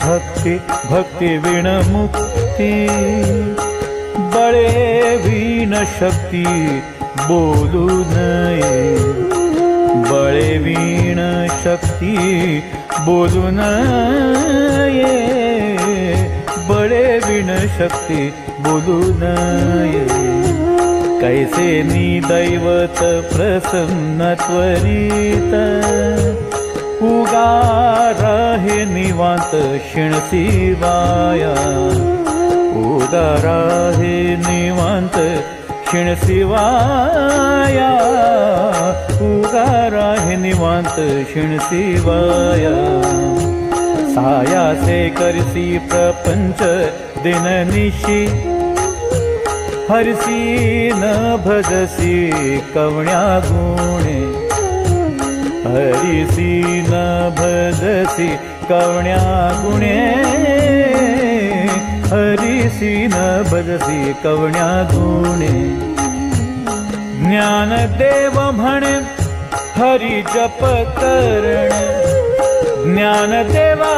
भक्ति भक्ति भक्ती भक्ती वीण मुक्ती। वीण शक्ती बोलू नये। बड़े वीण शक्ती बोलू नये। बड़े वीण शक्ती बोलू नये। कैसे दैवत प्रसन्न त्वरित उगार हे निवांत शिणशिवाया उगारा हे निवांत शिणशिवाया उगारा हे निवांत शिणशिवाया सायासे करसी प्रपंच दिननिशी हरसी न भजसी कवण्या गुणे. हरिसी कवण्या गुणे हरिसी न भजसी कवण्या गुणे. ज्ञानदेव म्हणे हरि जप करण. ज्ञानदेवा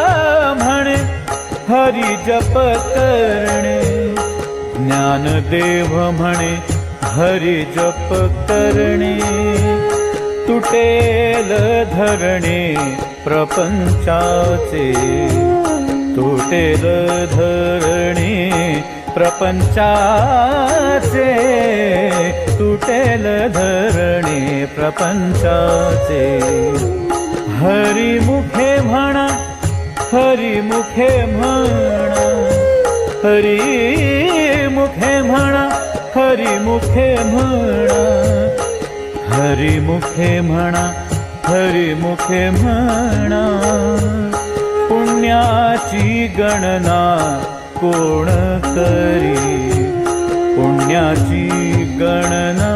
म्हणे हरि जप करणे. ज्ञानदेव म्हणे हरि जप करणे. तुटेल धरणे प्रपंचाचे तुटेल धरणी प्रपंचाचे तुटेल धरणी प्रपंचाचे. हरिमुखे म्हणा हरिमुखे म्हणा हरिमुखे म्हणा हरिमुखे म्हणा हरिमुखे म्हणा हरिमुखे म्हणा पुण्याची गणना कोण करी? पुण्याची गणना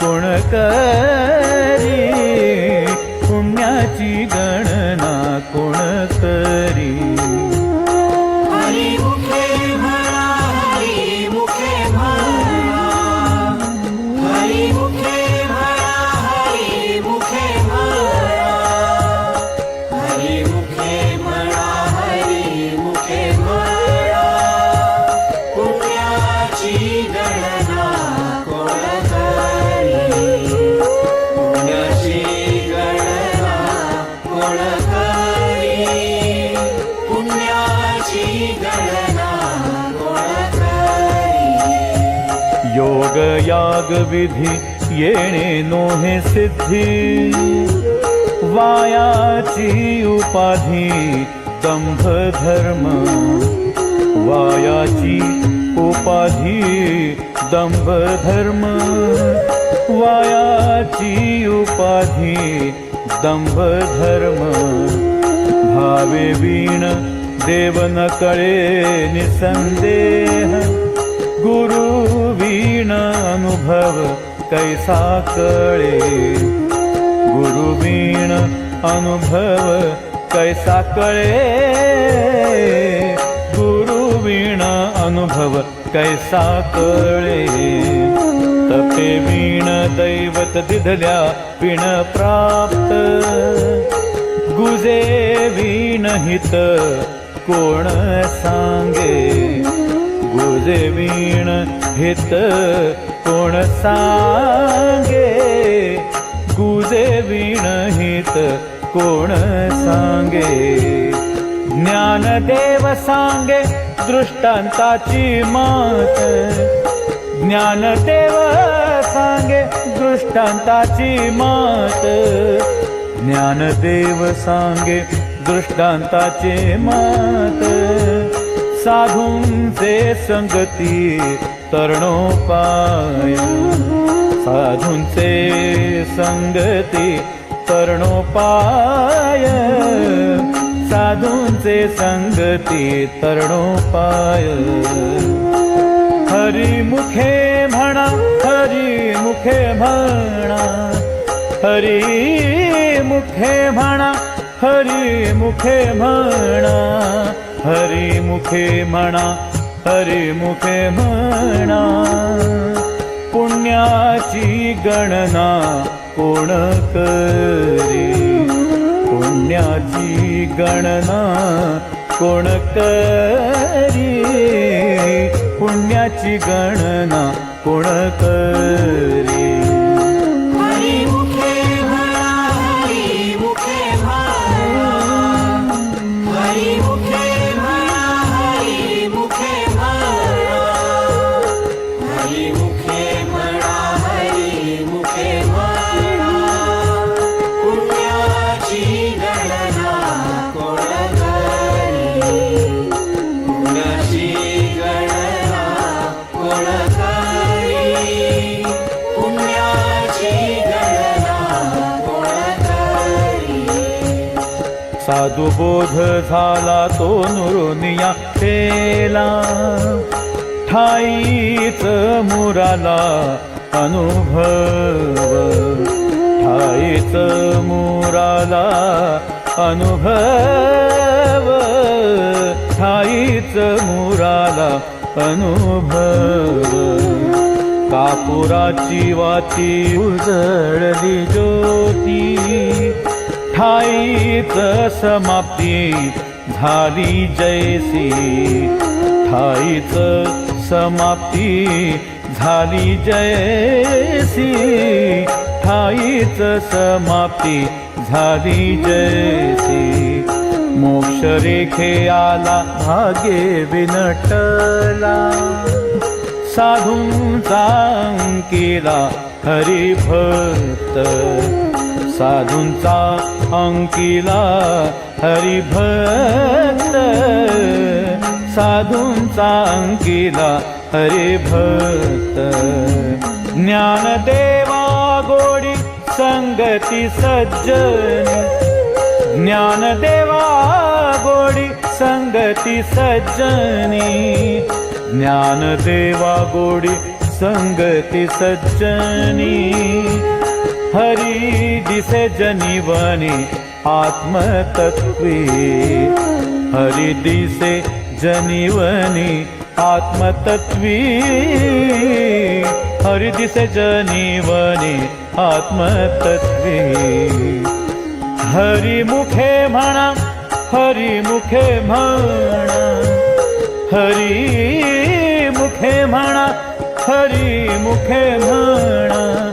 कोण करी? याग विधी येणे नोहे सिद्धी. वायाची उपाधी दंभ धर्म. वायाची उपाधी दंभ धर्म. वायाची उपाधी दंभ धर्म. भावे वीण देव न कळे निसंदेह. अनुभव कैसा कळे? गुरुबीण अनुभव कैसा कळे? गुरुबीण अनुभव कैसा कळे? तपे वीण दैवत दिधल्या पिण प्राप्त। गुजे वीण हित कोण सांगे? गुजे वीण हेत कोण सांगे? गुजे वीण हित कोण सांगे? ज्ञानदेव सांगे दृष्टांताची मात. ज्ञानदेव सांगे दृष्टांताची मात. ज्ञानदेव सांगे दृष्टांताचे मात. साधूंचे संगती तरणोपाय। साधूंचे संगती तरणोपाय। साधूंचे संगती तरणोपाय। हरी मुखे म्हणा हरी मुखे म्हणा। हरी मुखे म्हणा हरी मुखे म्हणा। हरी मुखे म्हणा हरिमुखे म्हणा पुण्याची गणना कोण करी? पुण्याची गणना कोण करी? पुण्याची गणना कोण करी? जादूबोध झाला तो नुरुनिया केला ठाईच मुराला अनुभव. ठाईच मुराला अनुभव. ठाईच मुराला अनुभव. कापुराची वाती उजळली ज्योती. ठाईच समाप्ती झाली जैसी. ठाईच समाप्ती झाली जैसी. ठाईच समाप्ती झाली जैसी. मोक्ष रेखे आला भागे विनटला. साधूंचा हरी हरिभक्त. साधूंचा अंकिला हरिभक्त. साधूंचा अंकिला हरिभक्त. ज्ञानदेवा गोडी संगती सज्जन. ज्ञानदेवा गोडी संगती सज्जनी. ज्ञानदेवा गोडी संगती सज्जनी. हरी दिसे जनिवनी आत्मतत्वी। हरी दिसे जनिवनी आत्मतत्वी। हरी दिसे जनिवनी आत्मतत्वी। हरी मुखे म्हणा हरी मुखे म्हणा। हरी मुखे म्हणा हरी मुखे म्हणा।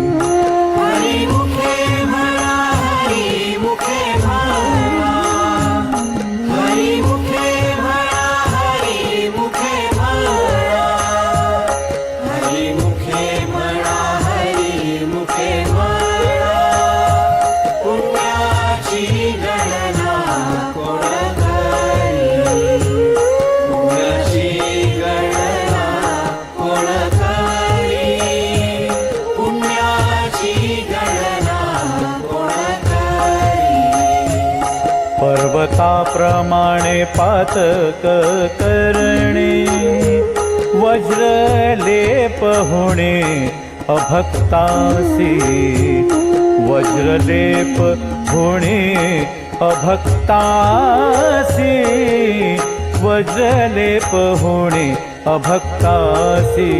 पातक करणे वज्रलेप होणे अभक्तासी वज्रलेप होणे अभक्तासी वज्रलेप होणे अभक्तासी।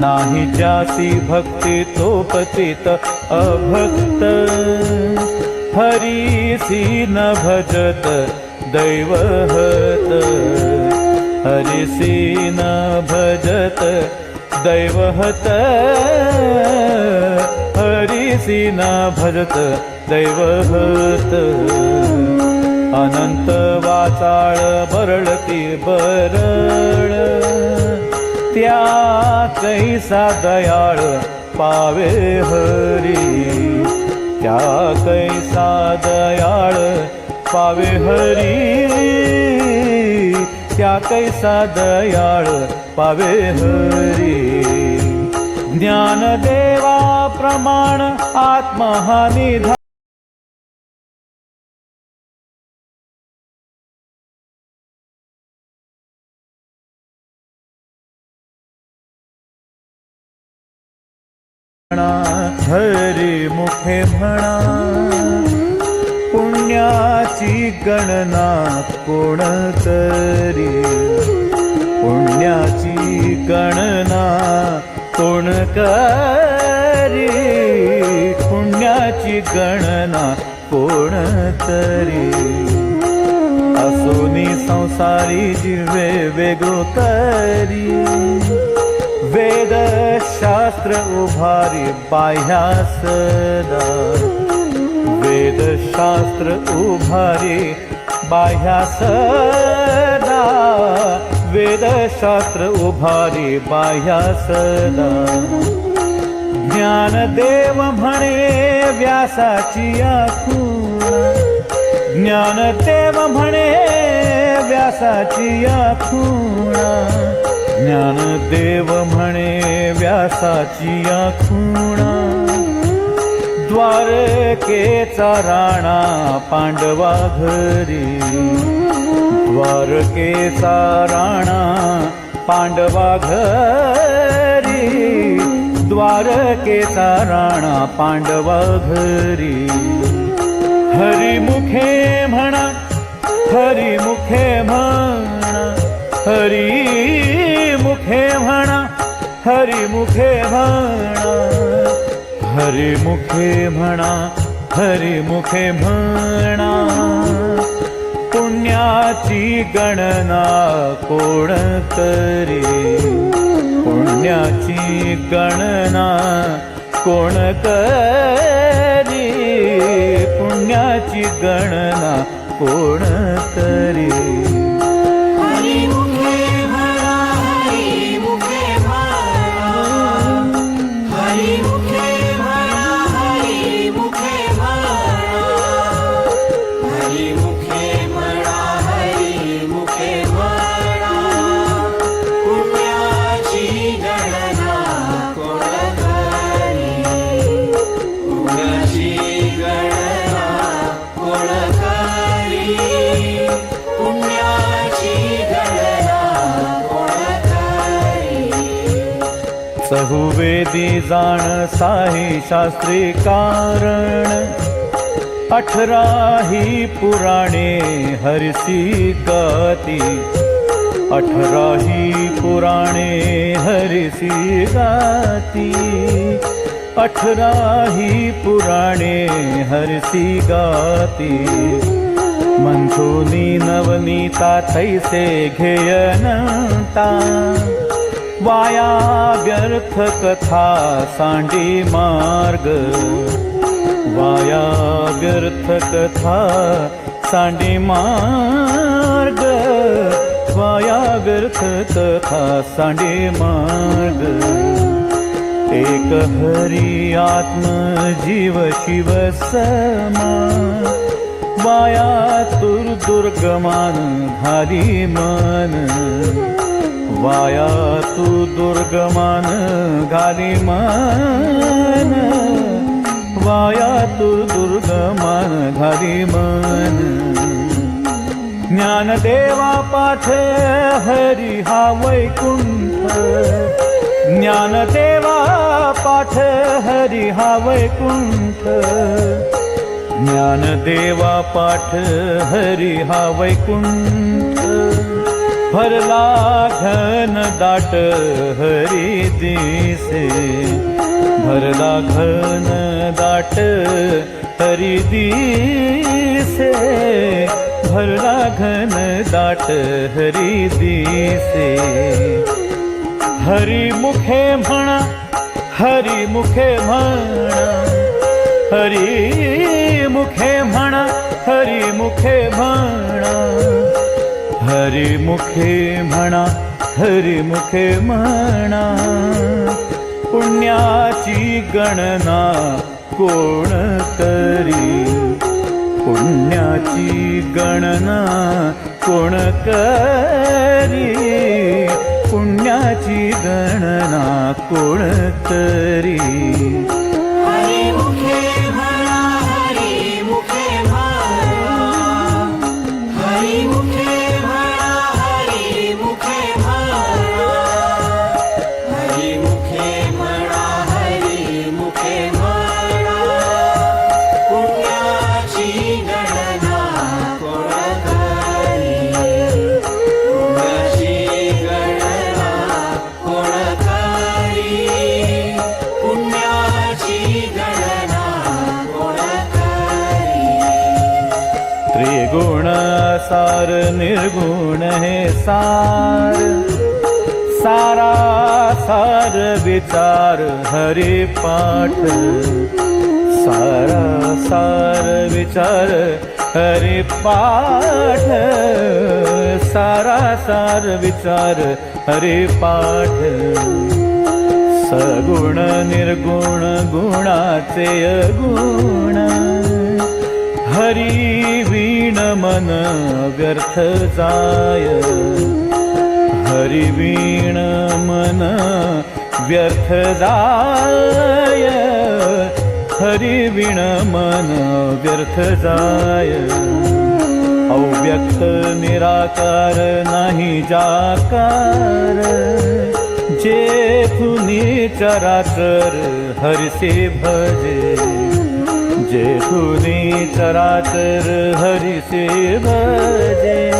नाही जासी भक्ती तो पतित अभक्त हरीसी न भजत दैवहत हरिसीना भजत दैवहत हरिसीना भजत दैवहत अनंत वाचाळ बरळती बरळ त्या कैसा दयाळ पावे हरी त्या कैसा दयाळ पावे हरी त्या कैसा दयाळ पावे हरी. ज्ञानदेवा प्रमाण आत्महानिधा म्हणा हरी मुखे म्हणा गणना कोणतरी. पुण्याची गणना कोण करी? पुण्याची गणना कोण तरी असोनी संसारी जिवे वेगो तरी. वेद शास्त्र उभारी बाह्या सदा शास्त्र उभारी बाह्या सदा. वेद शास्त्र उभारी बाह्या सदा. ज्ञानदेव म्हणे व्यासाची आखूण ज्ञानदेव म्हणे व्यासाची खूणा ज्ञानदेव म्हणे व्यासाची आखूणा द्वारकेचा राणा पांडवा घरी. द्वारकेचा राणा पांडवा घरी. द्वारकेचा राणा पांडवा घरी. हरिमुखे म्हणा हरिमुखे म्हणा हरिमुखे म्हणा हरिमुखे म्हणा. हरिमुखे म्हणा हरिमुखे म्हणा पुण्याची गणना कोण करे? पुण्याची गणना कोण करी? पुण्याची गणना कोण करी? वेदी जाण साही शास्त्री कारण. अठरा ही पुराणे हरसी गाती. अठरा ही पुराणे हरसी गाती. अठरा ही पुराणे हरसी गाती. मंथुनी नवनीता तैसे घेयनता. वाया व्यर्थ कथा सांडी मार्ग. वाया व्यर्थ कथा सांडी मार्ग. वाया व्यर्थ कथा सांडी मार्ग. एक हरी आत्म जीव शिव समा. वाया तुर दुर्गमान घाली मन. वाया तू दुर्गमान घाली मन. वाया तू दुर्गमान घाली मन. ज्ञानदेवा पाठ हरी हा वैकुंठ. ज्ञानदेवा पाठ हरी हा वैकुंठ. ज्ञानदेवा पाठ हरी हा वैकुंठ. भरला घन दाट हरी दिसे। भरला घन दाट हरी दिसे। भरला घन दाट हरी दिसे। हरी मुखे म्हणा हरी मुखे म्हणा हरी मुखे म्हणा हरी मुखे म्हणा हरी मुखे म्हणा हरी मुखे म्हणा पुण्याची गणना कोण करी? पुण्याची गणना कोण करी? पुण्याची गणना कोण तरी सार निर्गुण हे सार। सारा सार विचार हरी पाठ। सारा सार विचार हरी पाठ। सारा सार विचार हरी पाठ। सगुण निर्गुण गुणाचे गुण हरी वीण मन व्यर्थ जाय. हरी वीण मन व्यर्थ जाय. हरी वीण मन व्यर्थ जाय. अव्यक्त निराकार नाही जाकार. जेथुनी चराचर हरसे भजे. जेथुनी चराचर हरिसे भजे।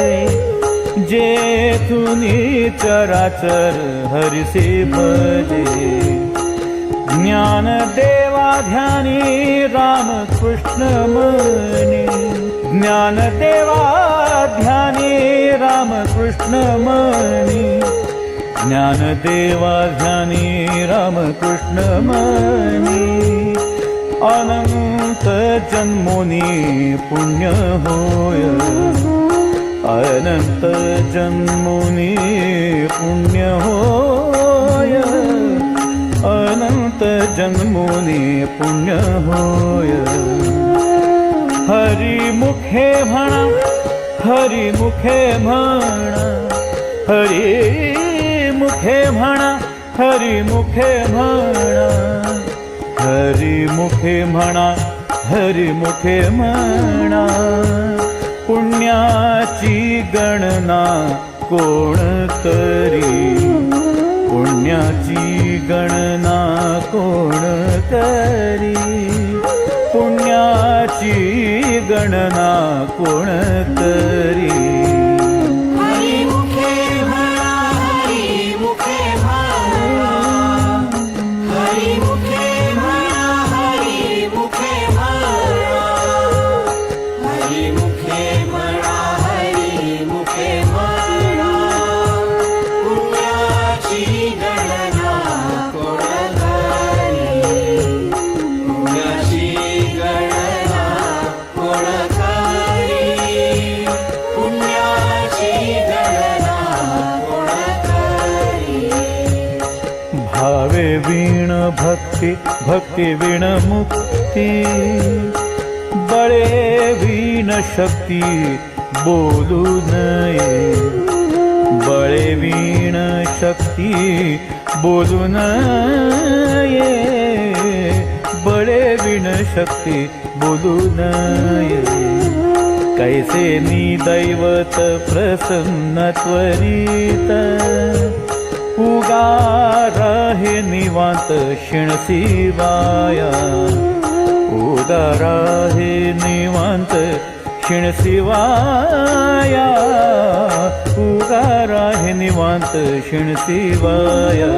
जेथुनी चराचर हरिसे भजे। ज्ञान देवा ध्यानी राम कृष्ण मनी। ज्ञान देवा ध्यानी राम कृष्ण मनी। ज्ञान देवा ध्यानी राम कृष्ण मनी। अनंत जन्मोनी पुण्य होय। अनंत जन्मोनी पुण्य होय। अनंत जन्मोनी पुण्य होय। हरी मुखे म्हणा हरी मुखे म्हणा हरी मुखे म्हणा हरी मुखे म्हणा। हरी मुखे म्हणा हरी मुखे म्हणा पुण्याची गणना कोण तरी पुण्याची गणना कोण तरी पुण्याची गणना कोण तरी ीणमुक्ति बले वीण शक्ति बोलू नए बड़े वीण शक्ति बोलु ने बड़े वीण शक्ति बोधु ने कैसे नी दैवत प्रसन्न त्वरित। उगार हे निवांत शिणशिवाया उगार हे निवांत शिणशिवाया उगार हे निवांत शिणशिवाया